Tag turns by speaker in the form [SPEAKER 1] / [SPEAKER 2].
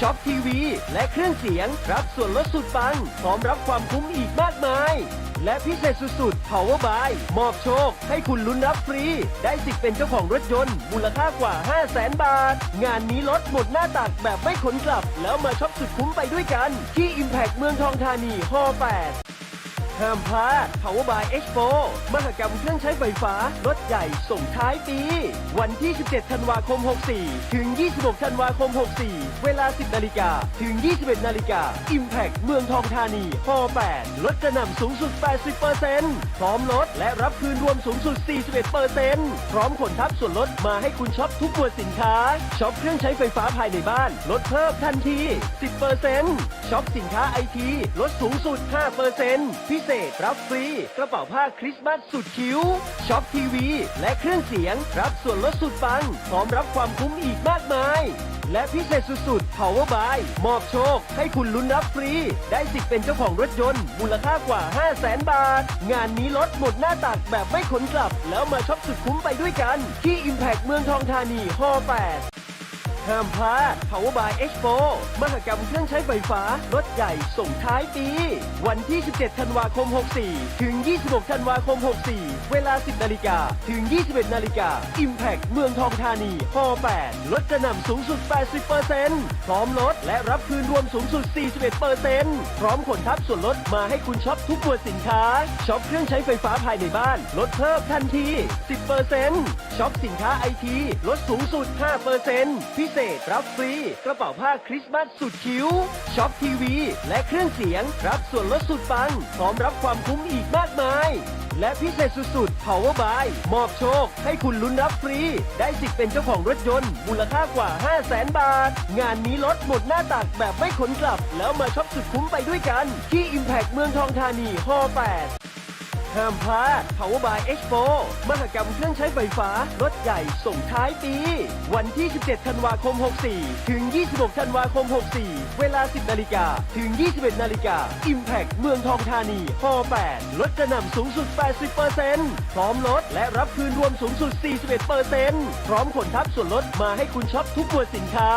[SPEAKER 1] ช็อปทีวี และเครื่องเสียง รับส่วนลดสุดปังพร้อมรับความคุ้มอีกมากมาย และพิเศษสุดๆ Power Buy มอบโชค ให้คุณลุ้นรับฟรี ได้สิทธิ์เป็นเจ้าของรถยนต์ มูลค่ากว่า 5 0 0แสนบาท งานนี้ลดหมดหน้าตักแบบไม่ขนกลับ แล้วมาช็อปสุดคุ้มไปด้วยกัน ที่ Impact เมืองทองธานีฮอ8 ห้ามพลาด Power by Expo มหกรรมเครื่องใช้ไฟฟ้ารถใหญ่ส่งท้ายปี วันที่ 17 ธันวาคม 64 ถึง 26 ธันวาคม 64 เวลา 10 นาฬิกา ถึง 21 นาฬิกา Impact เมืองทองธานีฮ8ลดกระหน่ำสูงสุด 80%พร้อมลดและรับคืนรวมสูงสุด 41%พร้อมขนทับส่วนลดมาให้คุณช็อปทุกหมวดสินค้า ช็อปเครื่องใช้ไฟฟ้าภายในบ้าน ลดเพิ่มทันที 10% ช็อปสินค้าไอทีลดสูงสุด 5%พิเศษรับฟรี กระเป๋าผ้าคริสต์มาสสุดคิ้วช็อปทีวี และเครื่องเสียง รับส่วนลดสุดปัง พร้อมรับความคุ้มอีกมากมาย และพิเศษสุดๆ Power Buy มอบโชค ให้คุณลุ้นรับฟรี ได้สิทธิ์เป็นเจ้าของรถยนต์ มูลค่ากว่า 5 0 0แสนบาท งานนี้ลดหมดหน้าตักแบบไม่ขนกลับ แล้วมาช็อปสุดคุ้มไปด้วยกัน ที่ Impact เมืองทองธานีฮอ8 ห้ามพลาด Power by Expo มหกรรมเครื่องใช้ไฟฟ้ารถใหญ่ส่งท้ายปี วันที่ 17 ธันวาคม 64 ถึง 26 ธันวาคม 64 เวลา 10 นาฬิกา ถึง 21 นาฬิกา Impact เมืองทองธานีฮ8ลดกระหน่ำสูงสุด 80%พร้อมลดและรับคืนรวมสูงสุด 41%พร้อมขนทับส่วนลดมาให้คุณช็อปทุกหมวดสินค้า ช็อปเครื่องใช้ไฟฟ้าภายในบ้าน ลดเพิ่มทันที 10% ช็อปสินค้าไอทีลดสูงสุด 5%พิเศษรับฟรี กระเป๋าผ้าคริสต์มาสสุดคิ้วช็อปทีวี และเครื่องเสียง รับส่วนลดสุดปัง พร้อมรับความคุ้มอีกมากมาย และพิเศษสุดๆ Power Buy มอบโชค ให้คุณลุ้นรับฟรี ได้สิทธิ์เป็นเจ้าของรถยนต์ มูลค่ากว่า 5 0 0แสนบาท งานนี้ลดหมดหน้าตักแบบไม่ขนกลับ แล้วมาช็อปสุดคุ้มไปด้วยกัน ที่ Impact เมืองทองธานีฮอ8 ห้ามพลาด Power by Expo มหกรรมเครื่องใช้ไฟฟ้ารถใหญ่ส่งท้ายปี วันที่ 17 ธันวาคม 64 ถึง 26 ธันวาคม 64 เวลา 10 นาฬิกาถึง 21 นาฬิกา Impact เมืองทองธานีฮ8ลดกระหน่ำสูงสุด 80%พร้อมลดและรับคืนรวมสูงสุด 41%พร้อมขนทับส่วนลดมาให้คุณช็อปทุกหมวดสินค้า